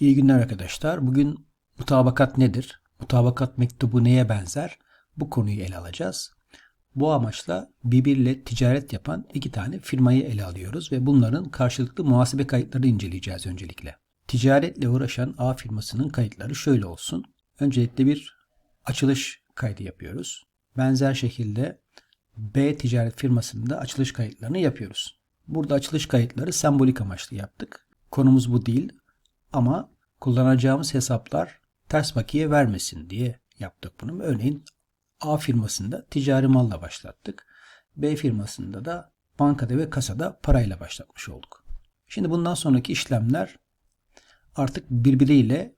İyi günler arkadaşlar. Bugün mutabakat nedir? Mutabakat mektubu neye benzer? Bu konuyu ele alacağız. Bu amaçla birbiriyle ticaret yapan iki tane firmayı ele alıyoruz ve bunların karşılıklı muhasebe kayıtlarını inceleyeceğiz öncelikle. Ticaretle uğraşan A firmasının kayıtları şöyle olsun. Öncelikle bir açılış kaydı yapıyoruz. Benzer şekilde B ticaret firmasında açılış kayıtlarını yapıyoruz. Burada açılış kayıtları sembolik amaçlı yaptık. Konumuz bu değil ama kullanacağımız hesaplar ters bakiye vermesin diye yaptık bunu. Örneğin A firmasında ticari malla başlattık. B firmasında da bankada ve kasada parayla başlatmış olduk. Şimdi bundan sonraki işlemler artık birbiriyle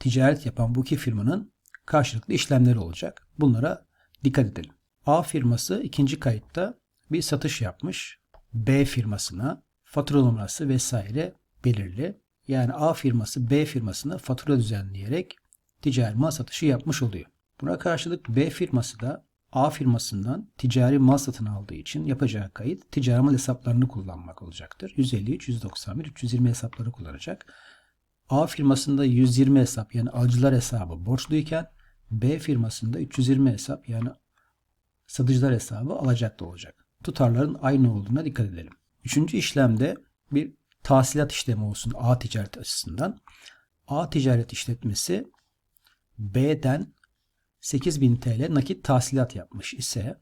ticaret yapan bu iki firmanın karşılıklı işlemleri olacak. Bunlara dikkat edelim. A firması ikinci kayıtta bir satış yapmış. B firmasına fatura numarası vesaire belirli. Yani A firması B firmasına fatura düzenleyerek ticari mal satışı yapmış oluyor. Buna karşılık B firması da A firmasından ticari mal satın aldığı için yapacağı kayıt ticari mal hesaplarını kullanmak olacaktır. 153, 191, 320 hesapları kullanacak. A firmasında 120 hesap yani alıcılar hesabı borçluyken B firmasında 320 hesap yani satıcılar hesabı alacaklı olacak. Tutarların aynı olduğuna dikkat edelim. Üçüncü işlemde bir tahsilat işlemi olsun A ticaret açısından. A ticaret işletmesi B'den 8000 TL nakit tahsilat yapmış ise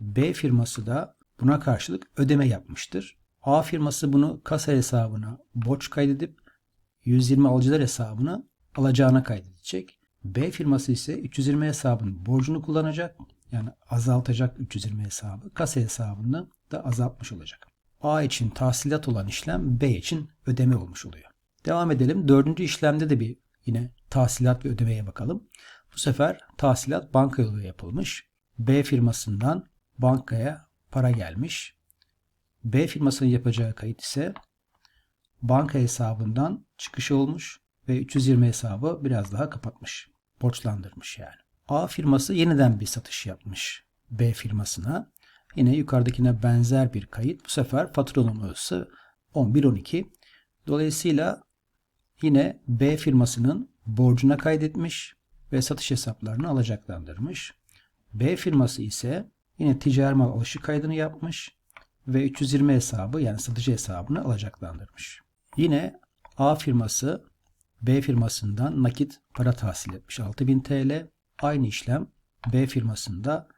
B firması da buna karşılık ödeme yapmıştır. A firması bunu kasa hesabına borç kaydedip 120 alıcılar hesabına alacağına kaydedecek. B firması ise 320 hesabın borcunu kullanacak. Yani azaltacak 320 hesabı. Kasa hesabını da azaltmış olacak. A için tahsilat olan işlem B için ödeme olmuş oluyor. Devam edelim. Dördüncü işlemde de bir yine tahsilat ve ödemeye bakalım. Bu sefer tahsilat banka yoluyla yapılmış. B firmasından bankaya para gelmiş. B firmasının yapacağı kayıt ise banka hesabından çıkış olmuş ve 320 hesabı biraz daha kapatmış. Borçlandırmış yani. A firması yeniden bir satış yapmış B firmasına. Yine yukarıdakine benzer bir kayıt. Bu sefer fatura numarası 1112. Dolayısıyla yine B firmasının borcuna kaydetmiş ve satış hesaplarını alacaklandırmış. B firması ise yine ticari mal alışı kaydını yapmış ve 320 hesabı yani satıcı hesabını alacaklandırmış. Yine A firması B firmasından nakit para tahsil etmiş 6000 TL. Aynı işlem B firmasında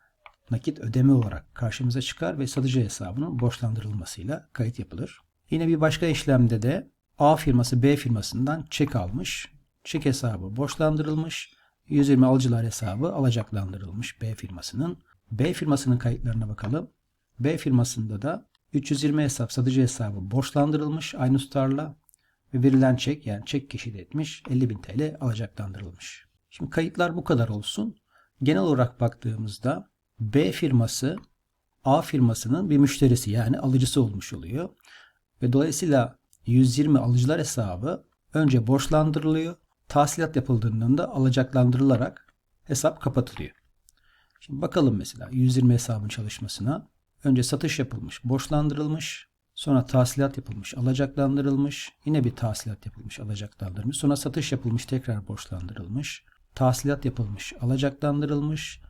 nakit ödeme olarak karşımıza çıkar ve satıcı hesabının borçlandırılmasıyla kayıt yapılır. Yine bir başka işlemde de A firması B firmasından çek almış. Çek hesabı borçlandırılmış. 120 alıcılar hesabı alacaklandırılmış B firmasının. B firmasının kayıtlarına bakalım. B firmasında da 320 hesap satıcı hesabı borçlandırılmış aynı tutarla ve verilen çek yani çek keşif etmiş 50.000 TL alacaklandırılmış. Şimdi kayıtlar bu kadar olsun. Genel olarak baktığımızda B firması A firmasının bir müşterisi yani alıcısı olmuş oluyor. Ve dolayısıyla 120 alıcılar hesabı önce borçlandırılıyor. Tahsilat yapıldığında alacaklandırılarak hesap kapatılıyor. Şimdi bakalım mesela 120 hesabın çalışmasına. Önce satış yapılmış, borçlandırılmış. Sonra tahsilat yapılmış, alacaklandırılmış. Yine bir tahsilat yapılmış, alacaklandırılmış. Sonra satış yapılmış, tekrar borçlandırılmış. Tahsilat yapılmış, alacaklandırılmış.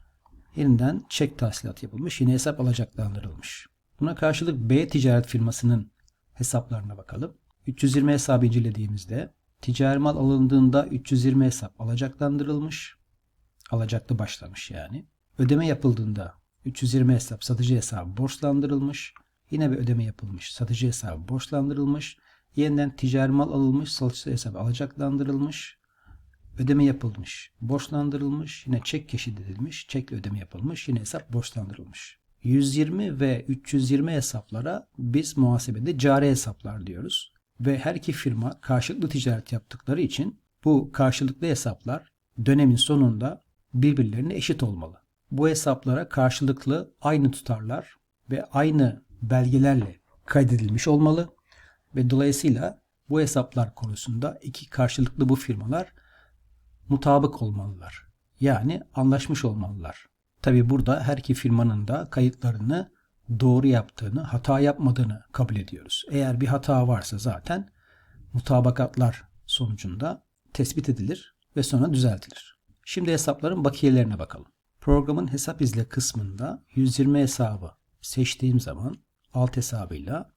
Yeniden çek tahsilat yapılmış, yine hesap alacaklandırılmış. Buna karşılık B ticaret firmasının hesaplarına bakalım. 320 hesabı incelediğimizde ticari mal alındığında 320 hesap alacaklandırılmış. Alacaklı başlamış yani. Ödeme yapıldığında 320 hesap satıcı hesabı borçlandırılmış. Yine bir ödeme yapılmış. Satıcı hesabı borçlandırılmış. Yeniden ticari mal alınmış. Satıcı hesabı alacaklandırılmış. Ödeme yapılmış. Borçlandırılmış. Yine çek keşit edilmiş. Çekle ödeme yapılmış. Yine hesap borçlandırılmış. 120 ve 320 hesaplara biz muhasebede cari hesaplar diyoruz. Ve her iki firma karşılıklı ticaret yaptıkları için bu karşılıklı hesaplar dönemin sonunda birbirlerine eşit olmalı. Bu hesaplara karşılıklı aynı tutarlar ve aynı belgelerle kaydedilmiş olmalı ve dolayısıyla bu hesaplar konusunda iki karşılıklı bu firmalar mutabık olmalılar. Yani anlaşmış olmalılar. Tabi burada her iki firmanın da kayıtlarını doğru yaptığını, hata yapmadığını kabul ediyoruz. Eğer bir hata varsa zaten mutabakatlar sonucunda tespit edilir ve sonra düzeltilir. Şimdi hesapların bakiyelerine bakalım. Programın hesap izle kısmında 120 hesabı seçtiğim zaman alt hesabıyla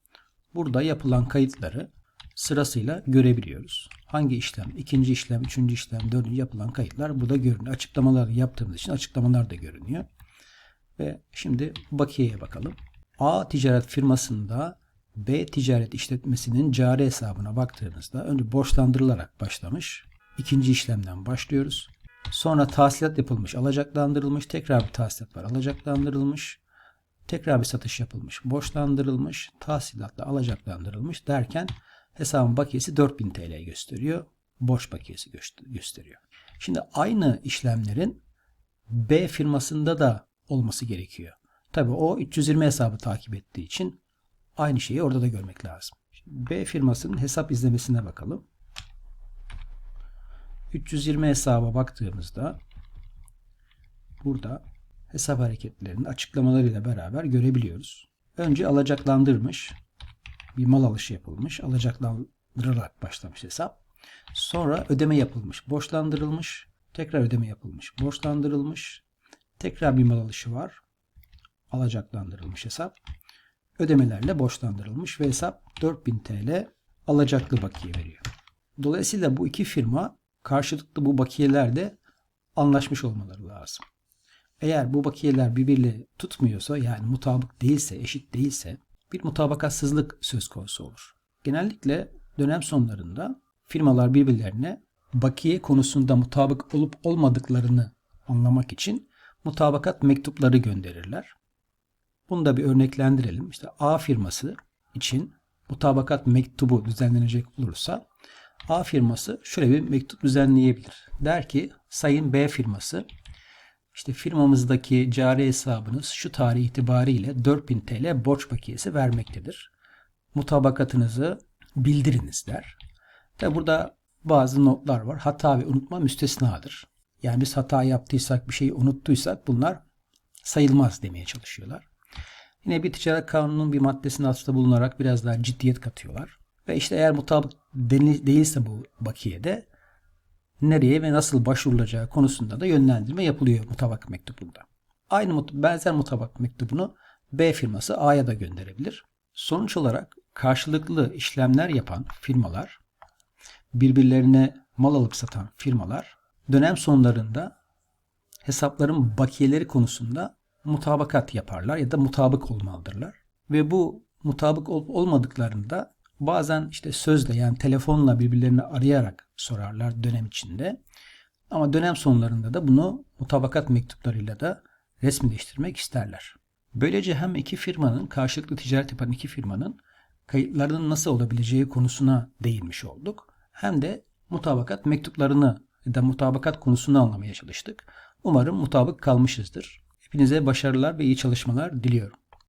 burada yapılan kayıtları sırasıyla görebiliyoruz. Hangi işlem, ikinci işlem, üçüncü işlem, dördüncü yapılan kayıtlar burada görünüyor. Açıklamalar yaptığımız için açıklamalar da görünüyor. Ve şimdi bakiyeye bakalım. A ticaret firmasında B ticaret işletmesinin cari hesabına baktığımızda önce borçlandırılarak başlamış. İkinci işlemden başlıyoruz. Sonra tahsilat yapılmış, alacaklandırılmış, tekrar bir tahsilat var, alacaklandırılmış, tekrar bir satış yapılmış, borçlandırılmış, tahsilatla alacaklandırılmış derken hesabın bakiyesi 4000 TL gösteriyor. Borç bakiyesi gösteriyor. Şimdi aynı işlemlerin B firmasında da olması gerekiyor. Tabi o 320 hesabı takip ettiği için aynı şeyi orada da görmek lazım. B firmasının hesap izlemesine bakalım. 320 hesaba baktığımızda burada hesap hareketlerinin açıklamalarıyla beraber görebiliyoruz. Önce alacaklandırmış. Bir mal alışı yapılmış. Alacaklandırılarak başlamış hesap. Sonra ödeme yapılmış. Borçlandırılmış. Tekrar ödeme yapılmış. Borçlandırılmış. Tekrar bir mal alışı var. Alacaklandırılmış hesap. Ödemelerle borçlandırılmış ve hesap 4000 TL alacaklı bakiye veriyor. Dolayısıyla bu iki firma karşılıklı bu bakiyelerde anlaşmış olmaları lazım. Eğer bu bakiyeler birbiriyle tutmuyorsa yani mutabık değilse, eşit değilse bir mutabakatsızlık söz konusu olur. Genellikle dönem sonlarında firmalar birbirlerine bakiye konusunda mutabık olup olmadıklarını anlamak için mutabakat mektupları gönderirler. Bunu da bir örneklendirelim. İşte A firması için mutabakat mektubu düzenlenecek olursa A firması şöyle bir mektup düzenleyebilir. Der ki Sayın B firması işte firmamızdaki cari hesabınız şu tarih itibariyle 4000 TL borç bakiyesi vermektedir. Mutabakatınızı bildiriniz der. Tabi burada bazı notlar var. Hata ve unutma müstesnadır. Yani biz hata yaptıysak, bir şeyi unuttuysak bunlar sayılmaz demeye çalışıyorlar. Yine bir ticaret kanununun bir maddesine atıfta bulunarak biraz daha ciddiyet katıyorlar. Ve işte eğer mutabık değilse bu bakiyede nereye ve nasıl başvurulacağı konusunda da yönlendirme yapılıyor mutabak mektubunda. Aynı benzer mutabak mektubunu B firması A'ya da gönderebilir. Sonuç olarak karşılıklı işlemler yapan firmalar, birbirlerine mal alıp satan firmalar dönem sonlarında hesapların bakiyeleri konusunda mutabakat yaparlar ya da mutabık olmalıdırlar. Ve bu mutabık olup olmadıklarında bazen işte sözle yani telefonla birbirlerini arayarak sorarlar dönem içinde. Ama dönem sonlarında da bunu mutabakat mektuplarıyla da resmileştirmek isterler. Böylece hem iki firmanın karşılıklı ticaret yapan iki firmanın kayıtlarının nasıl olabileceği konusuna değinmiş olduk. Hem de mutabakat mektuplarını ya da mutabakat konusunu anlamaya çalıştık. Umarım mutabık kalmışızdır. Hepinize başarılar ve iyi çalışmalar diliyorum.